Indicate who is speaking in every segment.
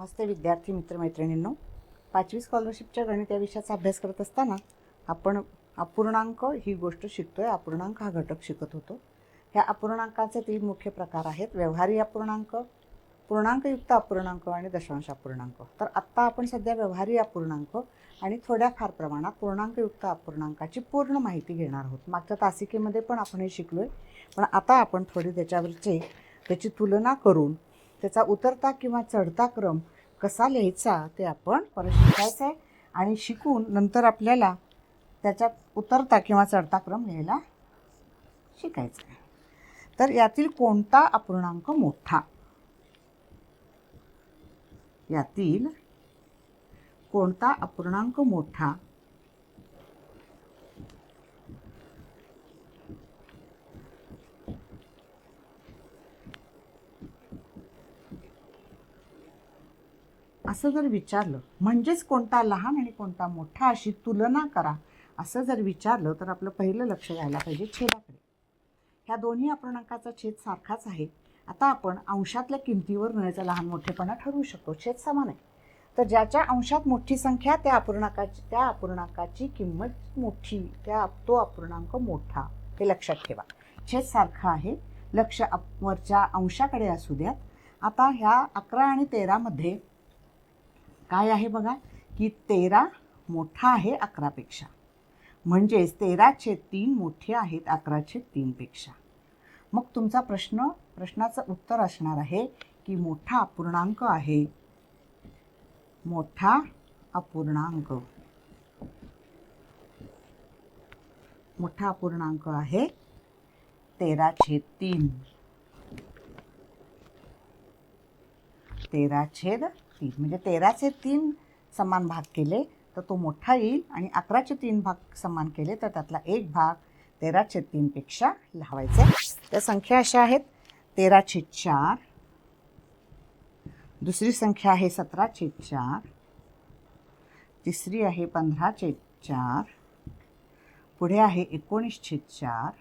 Speaker 1: नमस्ते विद्यार्थी मित्रमैत्रिणींनो पाचवी स्कॉलरशिपच्या गणित या विषयाचा अभ्यास करत असताना आपण अपूर्णांक ही गोष्ट शिकतोय. अपूर्णांक हा घटक शिकत होतो. ह्या अपूर्णांकाचे तीन मुख्य प्रकार आहेत. व्यवहारी अपूर्णांक पूर्णांकयुक्त अपूर्णांक आणि दशांश अपूर्णांक. तर आत्ता आपण सध्या व्यवहारी अपूर्णांक आणि थोड्याफार प्रमाणात पूर्णांकयुक्त अपूर्णांकाची पूर्ण माहिती घेणार आहोत. मागच्या तासिकेमध्ये पण आपण हे शिकलो आहे पण आता आपण थोडी त्याच्यावरचे त्याची तुलना करून त्याचा उतरता किंवा चढता क्रम कसा लिहायचा ते आपण परत शिकायचं आहे. आणि शिकून नंतर आपल्याला त्याच्यात उतरता किंवा चढता क्रम लिहायला शिकायचं आहे. तर यातील कोणता अपूर्णांक मोठा? यातील कोणता अपूर्णांक मोठा? असं जर विचारलं म्हणजेच कोणता लहान आणि कोणता मोठा अशी तुलना करा असं जर विचारलं तर आपलं पहिलं लक्ष द्यायला पाहिजे छेदाकडे. ह्या दोन्ही अपूर्णांकाचा छेद सारखाच आहे. आता आपण अंशातल्या किमतीवर नळ्याचा लहान मोठेपणा ठरवू शकतो. छेद समान आहे. तर ज्याच्या अंशात मोठी संख्या त्या अपूर्णांकाची त्या अपूर्णांकाची किंमत मोठी त्या तो अपूर्णांक मोठा. हे लक्षात ठेवा. छेद सारखा आहे. लक्ष अप- वरच्या अंशाकडे असू द्यात. आता ह्या अकरा आणि तेरामध्ये काय आहे बघा? की तेरा मोठा आहे अकरापेक्षा. म्हणजेच तेरा छेद तीन मोठे आहेत अकरा छेद तीनपेक्षा. मग तुमचा प्रश्न प्रश्नाचं उत्तर असणार आहे की मोठा अपूर्णांक आहे. मोठा अपूर्णांक. मोठा अपूर्णांक आहे तेरा छेद तीन. तेरा छेद तीन. म्हणजे तेराचे तीन समान भाग केले तर तो मोठा येईल आणि अकराचे तीन भाग समान केले तर त्यातला एक भाग तेराचे तीनपेक्षा लावायचा त्या संख्या अशा आहेत. तेरा चार. दुसरी संख्या आहे सतरा चार. तिसरी आहे पंधरा छेद चार. पुढे आहे एकोणीस चार.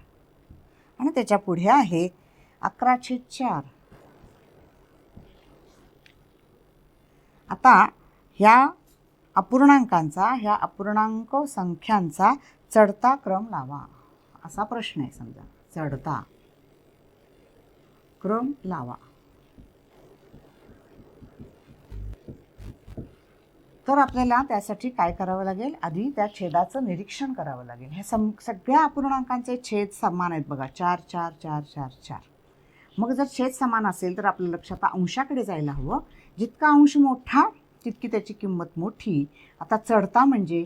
Speaker 1: आणि त्याच्या पुढे आहे अकरा छेद चार. आता ह्या अपूर्णांकांचा ह्या अपूर्णांक संख्यांचा चढता क्रम लावा. असा प्रश्न आहे समजा. चढता क्रम लावा. तर आपल्याला त्यासाठी काय करावं लागेल? आधी त्या छेदाचं निरीक्षण करावं लागेल. ह्या सम सगळ्या अपूर्णांकांचे छेद समान आहेत बघा. चार चार चार चार चार. मग जर छेद समान असेल तर आपलं लक्ष आता अंशाकडे जायला हवं. जितका अंश मोठा तितकी त्याची किंमत मोठी. आता चढता म्हणजे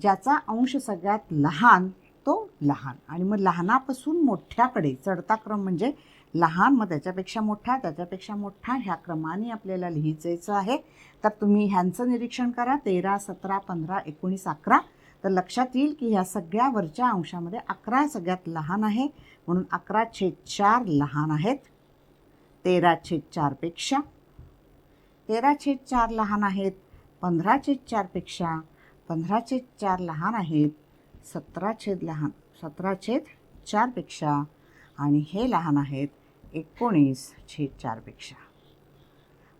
Speaker 1: ज्याचा अंश सगळ्यात लहान तो लहान. आणि मग लहानापासून मोठ्याकडे. चढता क्रम म्हणजे लहान मग त्याच्यापेक्षा मोठा त्याच्यापेक्षा मोठा ह्या क्रमाने आपल्याला लिहिचायचं आहे. तर तुम्ही ह्यांचं निरीक्षण करा. तेरा सतरा पंधरा एकोणीस अकरा. तर लक्षात येईल की ह्या सगळ्या वरच्या अंशामध्ये अकरा सगळ्यात लहान आहे. म्हणून अकरा छेद चार लहान आहेत. तेरा छेद चारपेक्षा तेरा छेद चार लहान आहेत पंधरा छेद चारपेक्षा पंधरा छेद चार लहान आहेत सतरा छेद लहान सतरा छेद चारपेक्षा आणि हे लहान आहेत एकोणीस छेद चारपेक्षा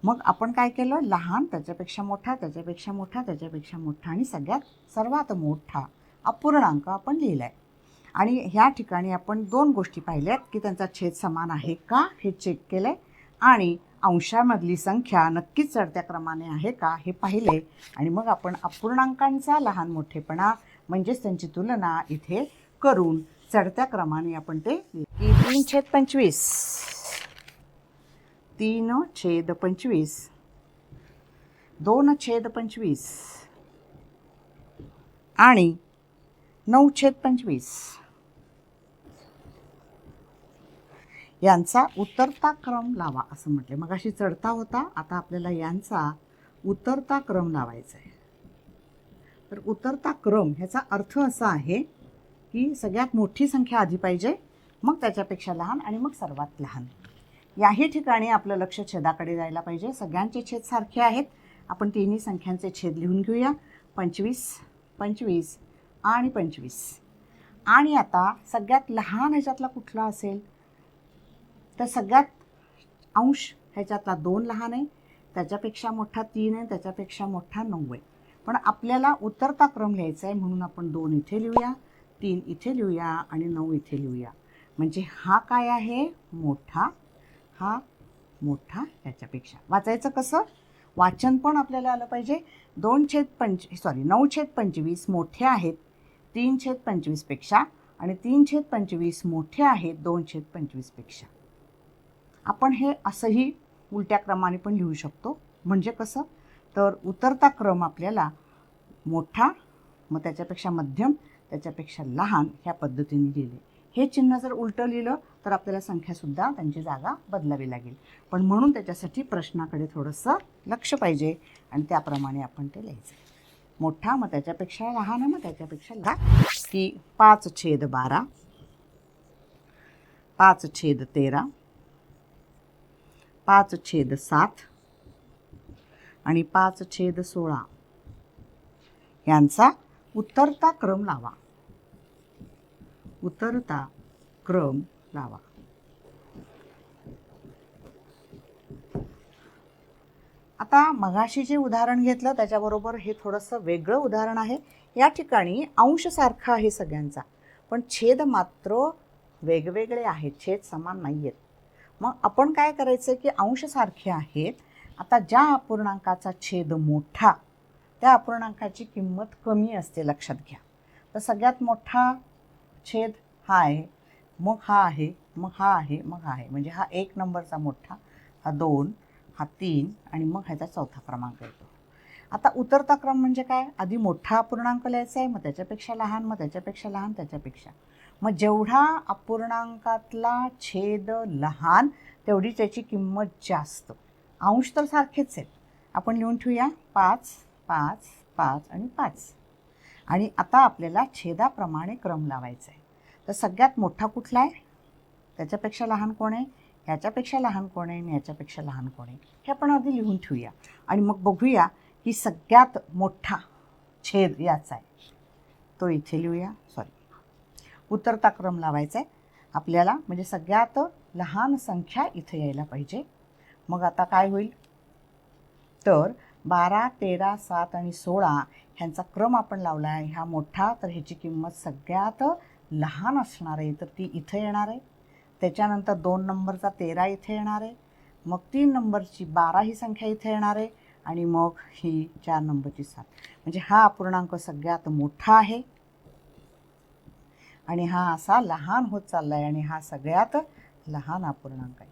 Speaker 1: मग आपण काय केलं? लहान त्याच्यापेक्षा मोठा त्याच्यापेक्षा मोठा त्याच्यापेक्षा मोठा आणि सगळ्यात सर्वात मोठा अपूर्णांक आपण लिहिला आहे आणि ह्या ठिकाणी आपण दोन गोष्टी पाहिल्यात की त्यांचा छेद समान आहे का? हे चेक केलं आहे आणि अंशामधली संख्या नक्कीच चढत्या क्रमाने आहे का? हे पाहिले आणि मग आपण अपूर्णांकांचा लहान मोठेपणा म्हणजेच त्यांची तुलना इथे करून चढत्या क्रमाने आपण ते की तीन छेद पंचवीस. तीन छेद पंचवीस. दोन छेद पंचवीस. आणि नऊ छेद पंचवीस. यांचा उतरता क्रम लावा असं म्हटले मग अशी चढता होता आता आपल्याला यांचा उतरता क्रम लावायचा आहे. तर उतरता क्रम ह्याचा अर्थ असा आहे की सगळ्यात मोठी संख्या आधी पाहिजे मग त्याच्यापेक्षा लहान आणि मग सर्वात लहान. याही ठिकाणी आपलं लक्ष छेदाकडे जायला पाहिजे. सगळ्यांचे छेद सारखे आहेत. आपण तिन्ही संख्यांचे छेद लिहून घेऊया. पंचवीस पंचवीस आणि पंचवीस. आणि आता सगळ्यात लहान ह्याच्यातला कुठला असेल? तर सगळ्यात अंश ह्याच्यातला दोन लहान आहे त्याच्यापेक्षा मोठा तीन आहे त्याच्यापेक्षा मोठा नऊ आहे. पण आपल्याला उतरता क्रम लिहायचा आहे म्हणून आपण दोन इथे लिहूया तीन इथे लिहूया आणि नऊ इथे लिहूया. म्हणजे हा काय आहे? मोठा. हा मोठा याच्यापेक्षा. वाचायचं कसं? वाचन पण आपल्याला आलं पाहिजे. दोन छेद पंच सॉरी नऊ छेद पंचवीस मोठे आहेत तीन छेद पंचवीसपेक्षा आणि तीन छेद पंचवीस मोठे आहेत दोन छेद पंचवीसपेक्षा आपण हे असंही उलट्या क्रमाने पण लिहू शकतो. म्हणजे कसं? तर उतरता क्रम आपल्याला मोठा मग त्याच्यापेक्षा मध्यम त्याच्यापेक्षा लहान ह्या पद्धतीने लिहिले. हे चिन्ह जर उलटं लिहिलं तर आपल्याला संख्यासुद्धा त्यांची जागा बदलावी लागेल. पण म्हणून त्याच्यासाठी प्रश्नाकडे थोडंसं लक्ष पाहिजे आणि त्याप्रमाणे आपण ते लिहायचं. मोठा मग त्याच्यापेक्षा लहान मग त्याच्यापेक्षा लहान. की पाच छेद बारा पाच छेद तेरा पाच छेद सात आणि पाच छेद सोळा यांचा उत्तरता क्रम लावा. उतरता क्रम लावा. आता मगाशी जे उदाहरण घेतलं त्याच्याबरोबर हे थोडंसं वेगळं उदाहरण आहे. या ठिकाणी अंश सारखा आहे सगळ्यांचा. पण छेद मात्र वेगवेगळे आहेत. छेद समान नाही आहेत मग आपण काय करायचं की अंश सारखे आहेत. आता ज्या अपूर्णांकाचा छेद मोठा त्या अपूर्णांकाची किंमत कमी असते लक्षात घ्या. तर सगळ्यात मोठा छेद हा आहे मग हा आहे मग हा आहे मग हा आहे. म्हणजे हा एक नंबरचा मोठा हा दोन हा तीन आणि मग ह्याचा चौथा क्रमांक येतो. आता उतरता क्रम म्हणजे काय? आधी मोठा अपूर्णांक लिहायचा आहे मग त्याच्यापेक्षा लहान मग त्याच्यापेक्षा लहान त्याच्यापेक्षा. मग जेवढा अपूर्णांकातला छेद लहान तेवढी त्याची किंमत जास्त. अंश तर सारखेच आहेत. आपण लिहून ठेवूया. पाच पाच पाच आणि पाच. आणि आता आपल्याला छेदाप्रमाणे क्रम लावायचा आहे तर सगळ्यात मोठा कुठला आहे? त्याच्यापेक्षा लहान कोण आहे? ह्याच्यापेक्षा लहान कोण आहे? आणि ह्याच्यापेक्षा लहान कोण आहे? हे आपण आधी लिहून ठेवूया. आणि मग बघूया की सगळ्यात मोठा छेद याचा आहे तो इथे लिहूया. सॉरी उतरता क्रम लावायचा आहे. आपल्याला म्हणजे सगळ्यात लहान संख्या इथं यायला पाहिजे. मग आता काय होईल? तर बारा तेरा सात आणि सोळा ह्यांचा क्रम आपण लावला आहे ह्या मोठा तर ह्याची किंमत सगळ्यात लहान असणार आहे. तर ती इथं येणार आहे. त्याच्यानंतर दोन नंबरचा तेरा इथे येणार आहे. मग तीन नंबरची बारा ही संख्या इथे येणार आहे. आणि मग ही चार नंबरची सात. म्हणजे हा अपूर्णांक सगळ्यात मोठा आहे. आणि हा असा लहान होत चालला आहे आणि हा सगळ्यात लहान अपूर्णांक आहे.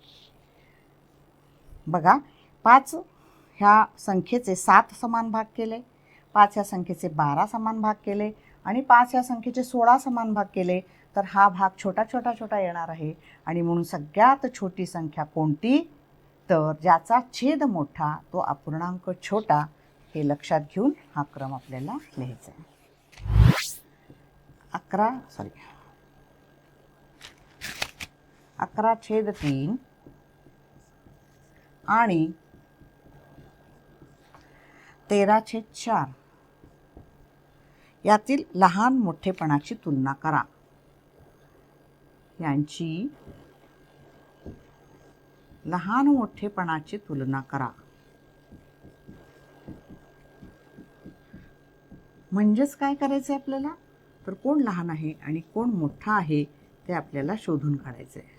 Speaker 1: बघा पाच ह्या संख्येचे सात समान भाग केले पाच ह्या संख्येचे बारा समान भाग केले आणि पाच ह्या संख्येचे सोळा समान भाग केले तर हा भाग छोटा छोटा छोटा येणार आहे. आणि म्हणून सगळ्यात छोटी संख्या कोणती? तर ज्याचा छेद मोठा तो अपूर्णांक छोटा हे लक्षात घेऊन हा क्रम आपल्याला लिहायचा आहे. अकरा सॉरी अकरा छेद तीन. आणि तेरा छेद चार. यातील लहान मोठेपणाची तुलना करा. यांची लहान मोठेपणाची तुलना करा. म्हणजेच काय करायचं आहे आपल्याला? तर कोण लहान आहे आणि कोण मोठा आहे ते आपल्याला शोधून काढायचं आहे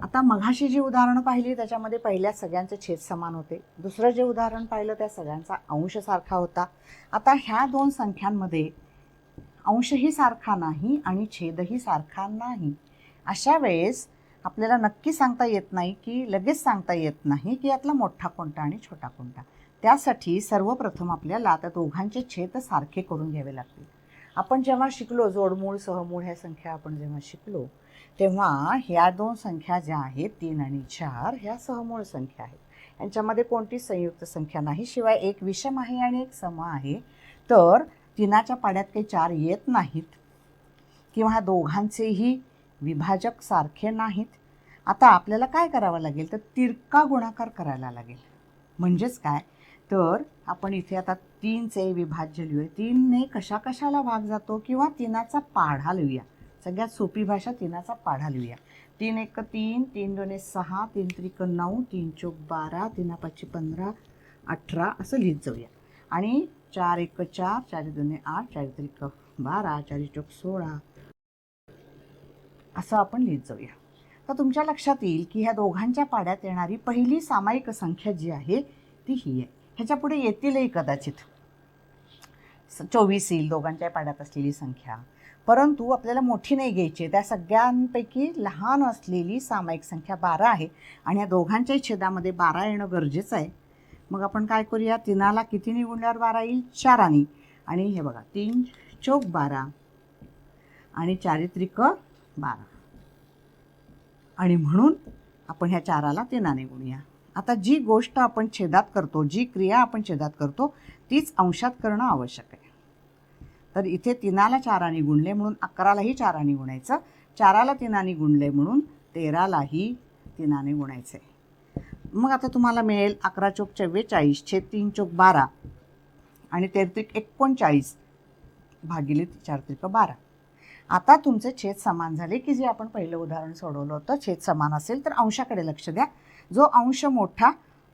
Speaker 1: आता मघाशी जी उदाहरणं पाहिली त्याच्यामध्ये पहिल्या सगळ्यांचे छेद समान होते. दुसरं जे उदाहरण पाहिलं त्या सगळ्यांचा अंश सारखा होता. आता ह्या दोन संख्यांमध्ये अंशही सारखा नाही आणि छेदही सारखा नाही. अशा वेळेस आपल्याला नक्की सांगता येत नाही की लगेच सांगता येत नाही की यातला मोठा कोणता आणि छोटा कोणता. त्यासाठी सर्वप्रथम आपल्याला त्या दोघांचे छेद सारखे करून घ्यावे लागतील. आपण जेव्हा शिकलो जोडमूळ सहमूळ ह्या संख्या आपण जेव्हा शिकलो तेव्हा ह्या दोन संख्या ज्या आहेत तीन आणि चार ह्या सहमूळ संख्या आहेत. यांच्यामध्ये कोणतीच संयुक्त संख्या नाही? शिवाय एक विषम आहे आणि एक सम आहे. तर तिनाच्या पाड्यात काही चार येत नाहीत. किंवा ह्या दोघांचेही विभाजक सारखे नाहीत. आता आपल्याला काय करावं लागेल? तर तिरका गुणाकार करायला लागेल. म्हणजेच काय? तर आपण इथे आता तीनचे विभाज्य लिहूया. तीनने कशा कशाला भाग जातो किंवा तिनाचा पाढा लिहूया. सगळ्यात सोपी भाषा तिनाचा पाढा लिहूया. तीन एक तीन तीन दोन सहा तीन त्रिक नऊ तीन चोक बारा तीना पाचशे पंधरा अठरा असं लिहित जाऊया. आणि चार एक चार चार दोन आठ चार त्रिक बारा चार चोक सोळा असं आपण लिहित जाऊया. तर तुमच्या लक्षात येईल की ह्या दोघांच्या पाड्यात येणारी पहिली सामायिक संख्या जी आहे ती ही आहे. ह्याच्या पुढे येतीलही कदाचित. चोवीस येईल दोघांच्या पाड्यात असलेली संख्या. परंतु आपल्याला मोठी नाही घ्यायची. आहे. त्या सगळ्यांपैकी लहान असलेली सामायिक संख्या बारा आहे आणि या दोघांच्याही छेदामध्ये बारा येणं गरजेचं आहे. मग आपण काय करूया? तिनाला कितीने गुणल्यावर बारा येईल? चारानी आणि हे बघा तीन चौक बारा आणि चारित्रिक बारा. आणि म्हणून आपण ह्या चाराला तिनाने गुणूया आता जी गोष्ट आपण छेदात करतो जी क्रिया आपण छेदात करतो तीच अंशात करणं आवश्यक आहे. तर इथे तिनाला चाराने गुणले म्हणून अकरालाही चाराने गुणायचं. चाराला तिनाने गुणले म्हणून तेरालाही तिनाने गुणायचे. मग आता तुम्हाला मिळेल अकरा चोक चव्वेचाळीस छेद तीन चोक बारा आणि तेरत्रिक एकोणचाळीस भागिले चार त्रिक बारा. आता तुमचे छेद समान झाले की जे आपण पहिलं उदाहरण सोडवलं होतं छेद समान असेल तर अंशाकडे लक्ष द्या. जो अंश मोठा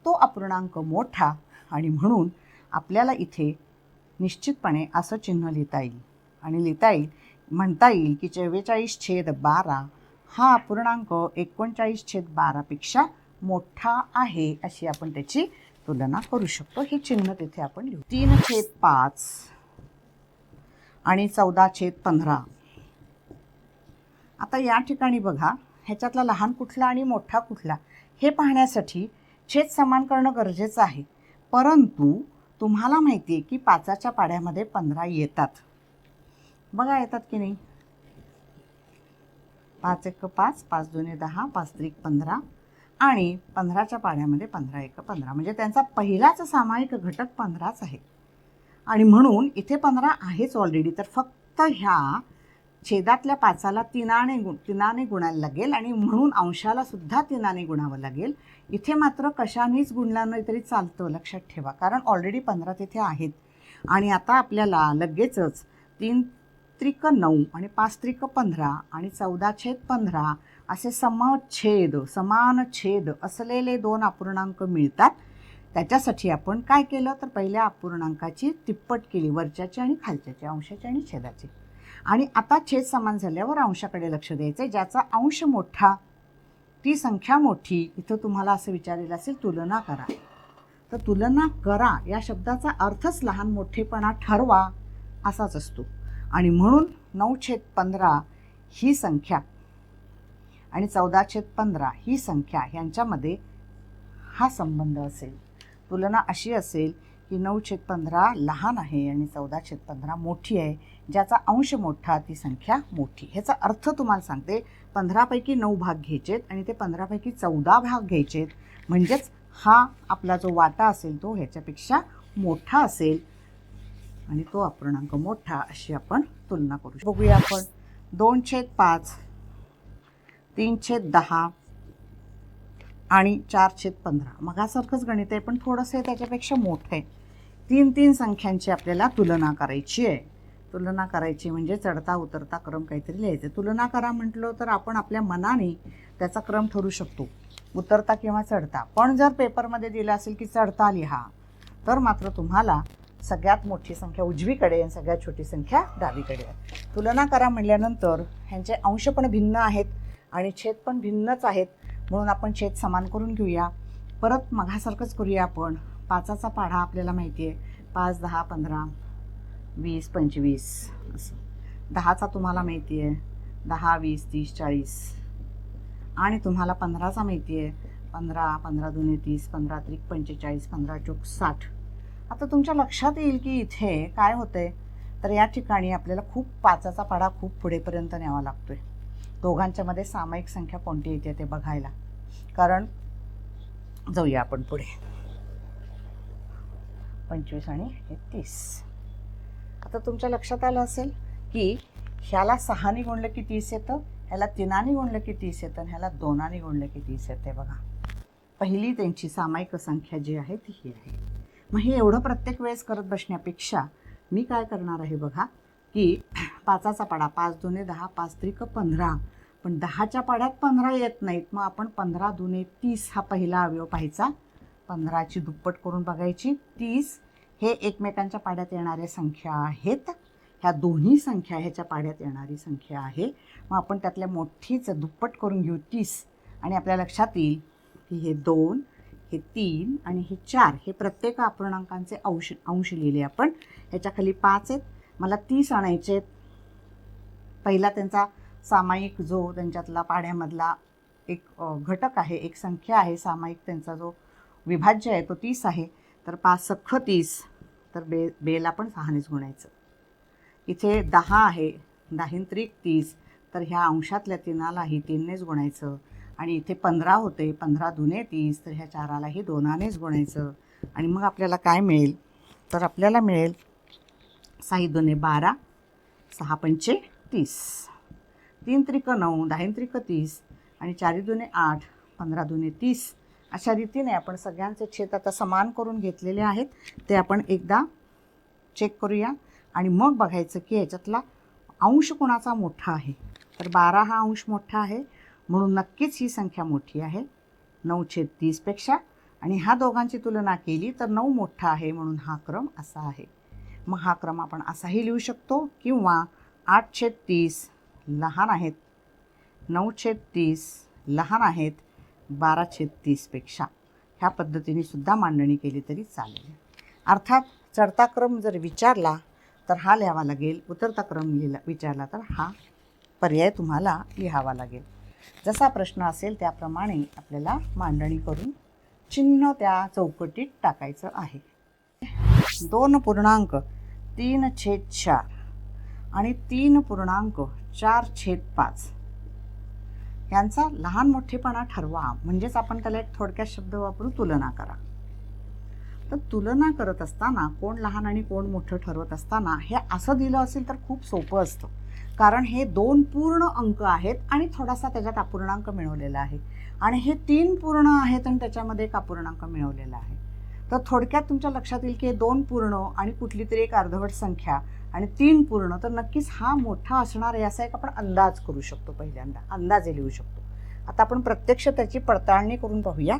Speaker 1: तो अपूर्णांक मोठा आणि म्हणून आपल्याला इथे निश्चितपणे असं चिन्ह लिहिता येईल. आणि लिहिता येईल म्हणता येईल की चव्वेचाळीस छेद बारा हा पूर्णांक एकोणचाळीस छेद बारापेक्षा मोठा आहे अशी आपण त्याची तुलना करू शकतो. हे चिन्ह तिथे आपण लिहू. तीन छेद पाच आणि चौदा छेद पंधरा. आता या ठिकाणी बघा ह्याच्यातला लहान कुठला आणि मोठा कुठला हे पाहण्यासाठी छेद समान करणं गरजेचं आहे. परंतु तुम्हाला माहिती आहे की पाचाच्या पाड्यामध्ये पंधरा येतात. बघा येतात की नाही? पाच एक पाच पाच दोन्ही दहा पाच त्रिक पंधरा आणि पंधराच्या पाड्यामध्ये पंधरा एक पंधरा. म्हणजे त्यांचा पहिलाच सामायिक घटक पंधराच आहे. आणि म्हणून इथे पंधरा आहेच ऑलरेडी तर फक्त ह्या छेदातल्या पाचाला तिनाने गुण तिनाने गुणायला लागेल आणि म्हणून अंशाला सुद्धा तिनाने गुणावं लागेल. इथे मात्र कशानेच गुणला नाही तरी चालतं लक्षात ठेवा. कारण ऑलरेडी पंधरा तिथे आहेत. आणि आता आपल्याला लगेचच तीन त्रिक नऊ आणि पाच त्रिक पंधरा आणि चौदा छेद पंधरा असे समछेद समान छेद असलेले दोन अपूर्णांक मिळतात. त्याच्यासाठी आपण काय केलं? तर पहिल्या अपूर्णांकाची तिप्पट केली वरच्याची आणि खालच्याची अंशाची आणि छेदाची. आणि आता छेद समान झाल्यावर अंशाकडे लक्ष द्यायचं ज्याचा अंश मोठा ती संख्या मोठी इथं तुम्हाला असं विचारलेलं असेल तुलना करा. तर तुलना करा या शब्दाचा अर्थच लहान मोठेपणा ठरवा असाच असतो. आणि म्हणून नऊ छेद पंधरा ही संख्या आणि चौदा छेद पंधरा ही संख्या ह्यांच्यामध्ये हा संबंध असेल. तुलना अशी असेल की नऊ छेद पंधरा लहान आहे आणि चौदा छेद पंधरा मोठी आहे. ज्याचा अंश मोठा ती संख्या मोठी. ह्याचा अर्थ तुम्हाला सांगते पंधरापैकी नऊ भाग घ्यायचेत आणि ते पंधरापैकी चौदा भाग घ्यायचेत. म्हणजेच हा आपला जो वाटा असेल तो ह्याच्यापेक्षा मोठा असेल आणि तो अपूर्णांक मोठा अशी आपण तुलना करू शकतो. बघूया आपण. दोन छेद पाच तीन छेद दहा आणि चार छेद पंधरा. मगासारखंच गणित आहे पण थोडंसं हे त्याच्यापेक्षा मोठं आहे. तीन तीन संख्यांची आपल्याला तुलना करायची आहे. तुलना करायची म्हणजे चढता उतरता क्रम काहीतरी लिहायचं. तुलना करा म्हटलं तर आपण आपल्या मनाने त्याचा क्रम ठरू शकतो. उतरता किंवा चढता. पण जर पेपरमध्ये दिलं असेल की चढता लिहा तर मात्र तुम्हाला सगळ्यात मोठी संख्या उजवीकडे आणि सगळ्यात छोटी संख्या डावीकडे आहे. तुलना करा म्हटल्यानंतर ह्यांचे अंश पण भिन्न आहेत आणि छेद पण भिन्नच आहेत म्हणून आपण छेद समान करून घेऊया. परत मघासारखंच करूया आपण. पाचाचा पाढा आपल्याला माहिती आहे. पाच दहा पंधरा. वीस पंचवीस असं. दहाचा तुम्हाला माहिती आहे दहा वीस तीस चाळीस. आणि तुम्हाला पंधराचा माहिती आहे पंधरा पंधरा दोन्ही तीस पंधरा त्रिक पंचेचाळीस पंधरा चोक साठ. आता तुमच्या लक्षात येईल की इथे काय होतंय? तर या ठिकाणी आपल्याला खूप पाचाचा पाडा खूप पुढेपर्यंत न्यावा लागतो आहे दोघांच्यामध्ये सामायिक संख्या कोणती येते ते बघायला. कारण जाऊया आपण पुढे. पंचवीस आणि एकतीस. तीस आता तुमच्या लक्षात आलं असेल की ह्याला सहानी गुणलं की तीस येतं ह्याला तिनाने गुणलं की तीस येतं आणि ह्याला दोनाने गुणलं की तीस येते बघा. पहिली त्यांची सामायिक संख्या जी आहे ती ही आहे. मग हे एवढं प्रत्येक वेळेस करत बसण्यापेक्षा मी काय करणार आहे बघा की पाचाचा पाडा पाच दुने दहा पाच त्रिक पंधरा. पण दहाच्या पाड्यात पंधरा येत नाहीत मग आपण पंधरा दुने तीस हा पहिला अवयव पाहायचा. पंधराची दुप्पट करून बघायची. तीस हे एकमेकांच्या पाड्यात येणाऱ्या संख्या आहेत. ह्या दोन्ही संख्या ह्याच्या पाड्यात येणारी संख्या आहे. मग आपण त्यातल्या मोठीच दुप्पट करून घेऊ तीस. आणि आपल्या लक्षात येईल की हे दोन हे तीन आणि हे चार हे प्रत्येक अपूर्णांकांचे अंश अंश लिहिले आपण. ह्याच्याखाली पाच आहेत. मला तीस आणायचे आहेत. पहिला त्यांचा सामायिक जो त्यांच्यातला पाड्यामधला एक घटक आहे एक संख्या आहे सामायिक त्यांचा जो विभाज्य आहे तो तीस आहे. तर पाच सख्ख तीस. तर बे बेला पण सहानेच गुणायचं इथे दहा आहे दाहिंत्रिक तीस तर ह्या अंशातल्या तीनालाही तीननेच गुणायचं. आणि इथे पंधरा होते पंधरा दुने तीस तर ह्या चारालाही दोनानेच गुणायचं. आणि मग आपल्याला काय मिळेल? तर आपल्याला मिळेल साही दोने बारा सहा पंचे तीस. तीन त्रिक नऊ दाहीन त्रिक तीस आणि चारी दुने आठ पंधरा दुने तीस अशा रीतीने आपण सगळ्यांचे छेद आता समान करून घेतलेले आहेत. ते आपण एकदा चेक करूया. आणि मग बघायचं की याच्यातला अंश कोणाचा मोठा आहे. तर बारा हा अंश मोठा आहे. म्हणून नक्कीच ही संख्या मोठी आहे. नऊ छेद तीसपेक्षा आणि ह्या दोघांची तुलना केली तर नऊ मोठा आहे म्हणून हा क्रम असा आहे. मग हा क्रम आपण असाही लिहू शकतो किंवा आठ छेद तीस लहान आहेत. नऊ छेद तीस लहान आहेत. बारा छेद तीसपेक्षा. ह्या पद्धतीने सुद्धा मांडणी केली तरी चालेल. अर्थात चढता क्रम जर विचारला तर हा लिहावा लागेल. उतरता क्रम लिहिला विचारला तर हा पर्याय तुम्हाला लिहावा लागेल. जसा प्रश्न असेल त्याप्रमाणे आपल्याला मांडणी करून चिन्ह त्या चौकटीत टाकायचं आहे. दोन पूर्णांक तीन छेद चार आणि तीन पूर्णांक चार छेद पाच. यांचा लहान मोठेपणा ठरवा. म्हणजेच आपण त्याला एक थोडक्यात शब्द वापरून तुलना करा. तर तुलना करत असताना कोण लहान आणि कोण मोठं ठरवत असताना हे असं दिलं असेल तर खूप सोपं असतं. कारण हे दोन पूर्ण अंक आहेत आणि थोडासा त्याच्यात अपूर्णांक मिळवलेला आहे. आणि हे तीन पूर्ण आहेत आणि त्याच्यामध्ये एक अपूर्णांक मिळवलेला आहे. तर थोडक्यात तुमच्या लक्षात येईल की हे दोन पूर्ण आणि कुठली तरी एक अर्धवट संख्या आणि तीन पूर्ण तर नक्कीच हा मोठा असणार आहे असा एक आपण अंदाज करू शकतो पहिल्यांदा. अंदाजे लिहू शकतो. आता आपण प्रत्यक्ष त्याची पडताळणी करून पाहूया.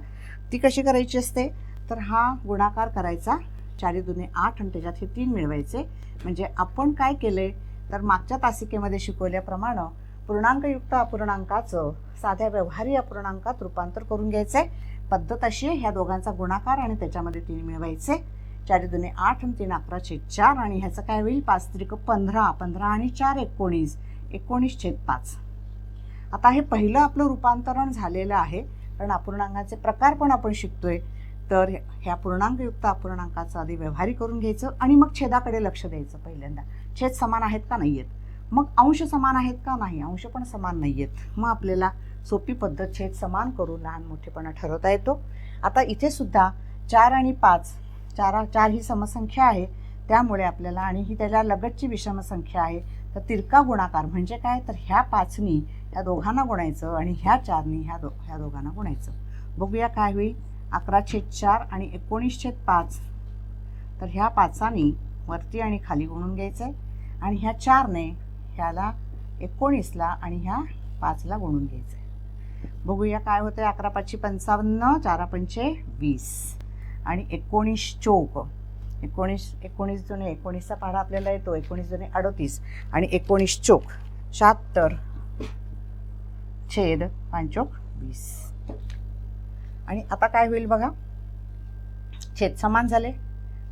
Speaker 1: ती कशी करायची असते? तर हा गुणाकार करायचा. चारी दुने आठ आणि त्याच्यात हे तीन मिळवायचे. म्हणजे आपण काय केले? तर मागच्या तासिकेमध्ये शिकवल्याप्रमाणे पूर्णांकयुक्त अपूर्णांकाचं साध्या व्यवहारी अपूर्णांकात रूपांतर करून घ्यायचं. आहे पद्धत अशी आहे ह्या दोघांचा गुणाकार आणि त्याच्यामध्ये तीन मिळवायचे. चार दुने आठ आणि तीन अकरा छेद चार आणि ह्याचं काय होईल? पाच त्रिक पंधरा पंधरा आणि चार एकोणीस. एकोणीस छेद पाच. आता हे पहिलं आपलं रूपांतरण झालेलं आहे. कारण अपूर्णांकाचे प्रकार पण आपण शिकतोय. तर ह्या पूर्णांकयुक्त अपूर्णांकाचं आधी व्यवहारी करून घ्यायचं आणि मग छेदाकडे लक्ष द्यायचं पहिल्यांदा. छेद समान आहेत का नाही आहेत मग अंश समान आहेत का नाही? अंश पण समान नाही आहेत मग आपल्याला सोपी पद्धत छेद समान करून लहान मोठेपणा ठरवता येतो. आता इथे सुद्धा चार आणि पाच चारा चार ही समसंख्या आहे त्यामुळे आपल्याला आणि ही त्याला लगतची विषमसंख्या आहे तर तिरका गुणाकार म्हणजे काय? तर ह्या पाचनी ह्या दोघांना गुणायचं आणि ह्या चारनी ह्या दो ह्या दोघांना गुणायचं. बघूया काय होईल? अकरा छेद चार आणि एकोणीस छेद पाच. तर ह्या पाचानी वरती आणि खाली गुणून घ्यायचं आहे आणि ह्या चारने ह्याला एकोणीसला आणि ह्या पाचला गुणून घ्यायचं आहे बघूया काय होतं आहे अकरा पाचशे पंचावन्न चारा पंचे वीस. आणि एकोणीस चौक. एकोणीस एकोणीस जुने एकोणीसचा पाढा आपल्याला येतो. एकोणीस जुने अडतीस आणि एकोणीस चोक. शहात्तर छेद पांचोक वीस. आणि आता काय होईल बघा? छेद समान झाले.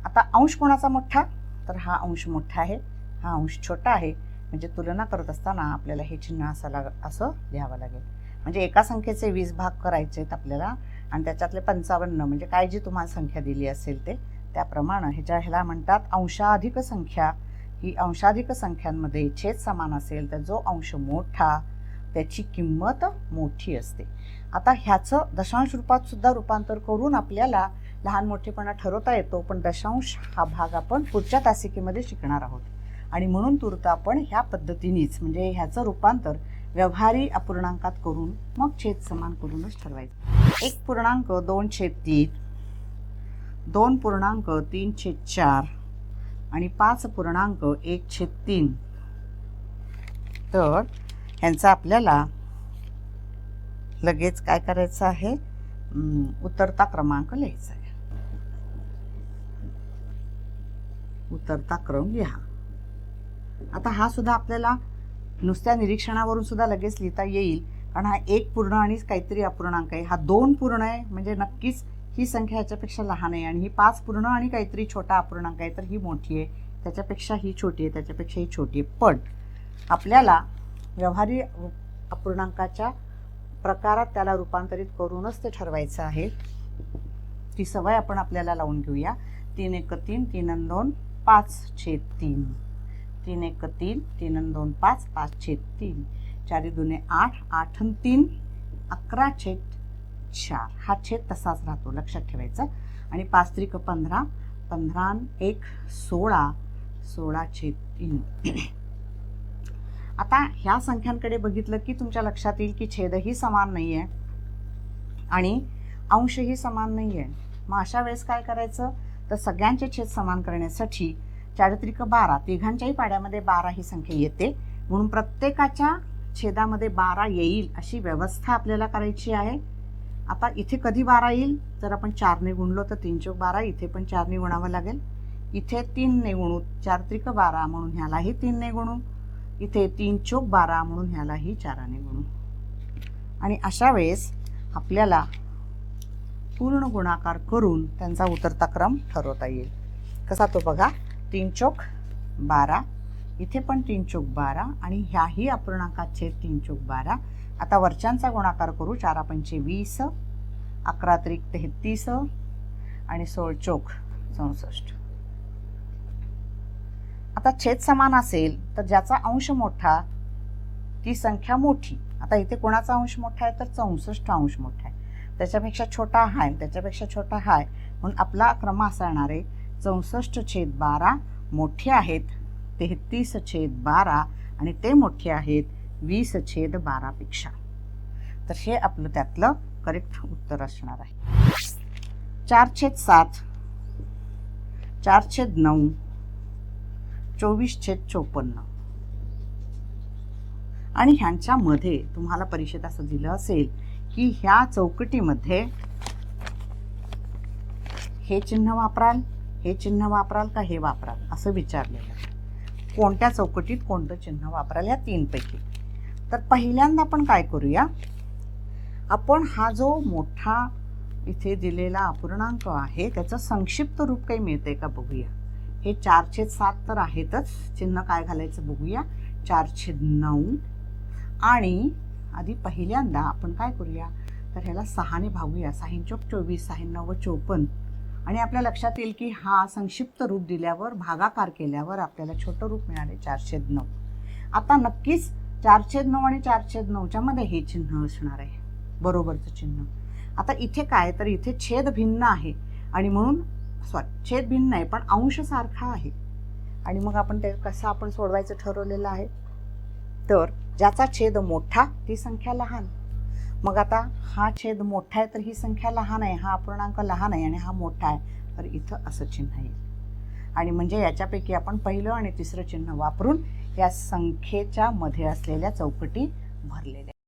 Speaker 1: आता अंश कोणाचा मोठा? तर हा अंश मोठा आहे. हा अंश छोटा आहे. म्हणजे तुलना करत असताना आपल्याला हे चिन्ह असं लाग असं लिहावं लागेल. म्हणजे एका संख्येचे वीस भाग करायचे आहेत आपल्याला. आणि त्याच्यातले पंचावन्न म्हणजे काय जी तुम्हाला संख्या दिली असेल ते त्याप्रमाणे ह्याच्या ह्याला म्हणतात अंशाधिक संख्या ही अंशाधिक संख्यांमध्ये छेद समान असेल तर जो अंश मोठा त्याची किंमत मोठी असते. आता ह्याचं दशांश रूपात सुद्धा रूपांतर करून आपल्याला लहान मोठेपणा ठरवता येतो पण दशांश हा भाग आपण पुढच्या तासिकेमध्ये शिकणार आहोत. आणि म्हणून तुर्त आपण ह्या पद्धतीनेच म्हणजे ह्याचं रूपांतर व्यवहारी अपूर्णांकात करून मग छेद समान करूनच ठरवायचं. एक पूर्णांक दोन छेद तीन. दोन पूर्णांक तीन छेद चार. आणि पाच पूर्णांक एक छेद तीन. तर ह्यांचा आपल्याला लगेच काय करायचं आहे? उतरता क्रमांक लिहायचा आहे. उतरता क्रम लिहा. आता हा सुद्धा आपल्याला नुसत्या निरीक्षणावरून सुद्धा लगेच लिहिता येईल. कारण हा एक पूर्ण आणि काहीतरी अपूर्णांक आहे. हा दोन पूर्ण आहे म्हणजे नक्कीच ही संख्या ह्याच्यापेक्षा लहान आहे. आणि ही पाच पूर्ण आणि काहीतरी छोटा अपूर्णांक आहे तर ही मोठी आहे. त्याच्यापेक्षा ही छोटी आहे त्याच्यापेक्षा ही छोटी आहे. पण आपल्याला व्यवहारी अपूर्णांकाच्या प्रकारात त्याला रूपांतरित करूनच ते ठरवायचं आहे. ती सवय आपण आपल्याला लावून घेऊया. तीन एक तीन तीन दोन पाच छेद तीन. तीन एक तीन तीन अन दोन पाच पाच छेद तीन. चारी दुने आठ आठ अन तीन अकरा छेद चार. हा छेद तसाच राहतो लक्षात ठेवायचा. आणि पाच त्रिक पंधरा पंधरा एक सोळा सोळा छेद तीन. आता ह्या संख्यांकडे बघितलं की तुमच्या लक्षात येईल की छेदही समान नाही आहे आणि अंशही समान नाही आहे मग अशा वेळेस काय करायचं? तर सगळ्यांचे छेद समान करण्यासाठी चारित्रिक बारा तिघांच्याही पाड्यामध्ये बारा ही संख्या येते. म्हणून प्रत्येकाच्या छेदामध्ये बारा येईल अशी व्यवस्था आपल्याला करायची आहे. आता इथे कधी बारा येईल? जर आपण चारने गुणलो तर तीन चौक बारा इथे पण चारने गुणावं लागेल. इथे तीनने गुणू चारित्रिक बारा म्हणून ह्यालाही तीनने गुणू. इथे तीन चोक बारा म्हणून ह्यालाही चाराने गुणू. आणि अशा वेळेस आपल्याला पूर्ण गुणाकार करून त्यांचा उतरता क्रम ठरवता येईल. कसा तो बघा? तीन चोक बारा. इथे पण तीन चोक बारा आणि ह्याही अपूर्णांकात छेद तीन चोक बारा. आता वरच्यांचा गुणाकार करू चारा पंचे वीस अकरा त्रिक तेहतीस आणि सोळ चोक चौसष्ट. आता छेद समान असेल तर ज्याचा अंश मोठा ती संख्या मोठी. आता इथे कोणाचा अंश मोठा आहे तर चौसष्ट अंश मोठा आहे. त्याच्यापेक्षा छोटा हाय त्याच्यापेक्षा छोटा हाय. म्हणून आपला क्रम असा येणार आहे चौसष्ट छेद बारा मोठे आहेत तेहतीस छेद बारा आणि ते मोठे आहेत वीस छेद बारापेक्षा तर हे आपलं त्यातलं करेक्ट उत्तर असणार आहे. चार छेद सात चार छेद नऊ चोवीस छेद चोपन्न. आणि ह्यांच्यामध्ये तुम्हाला परीक्षेत असं दिलं असेल की ह्या चौकटीमध्ये हे चिन्ह वापराल. हे चिन्ह वापराल का हे वापराल? असं विचारलेलं. आहे. कोणत्या चौकटीत कोणतं चिन्ह वापराल? या तीनपैकी. तर पहिल्यांदा आपण काय करूया? आपण हा जो मोठा इथे दिलेला अपूर्णांक आहे त्याचं संक्षिप्त रूप काही मिळतंय का बघूया. हे चारशे सात तर आहेतच. चिन्ह काय घालायचं बघूया? चारशे नऊ. आणि आधी पहिल्यांदा आपण काय करूया? तर ह्याला सहाने भागूया. साहीन चोक चोवीस साहीन नव्वद चोपन्न. आणि आपल्या लक्षात येईल की हा संक्षिप्त रूप दिल्यावर भागाकार केल्यावर आपल्याला छोटं रूप मिळाले चारशे नऊ. आता नक्कीच चारशे नऊ आणि चारशे नऊच्या मध्ये हे चिन्ह असणार आहे. बरोबरचं चिन्ह. आता इथे काय? तर इथे छेद भिन्न आहे. आणि म्हणून सॉरी छेद भिन्न आहे पण अंश सारखा आहे. आणि मग आपण ते कसं आपण सोडवायचं ठरवलेलं आहे? तर ज्याचा छेद मोठा ती संख्या लहान. मग आता हा छेद मोठा आहे तर ही संख्या लहान आहे हा अपूर्णांक लहान आहे आणि हा मोठा आहे. तर इथं असं चिन्ह येईल. आणि म्हणजे याच्यापैकी आपण पहिलं आणि तिसरं चिन्ह वापरून या संख्येच्या मध्ये असलेल्या चौकटी भरलेल्या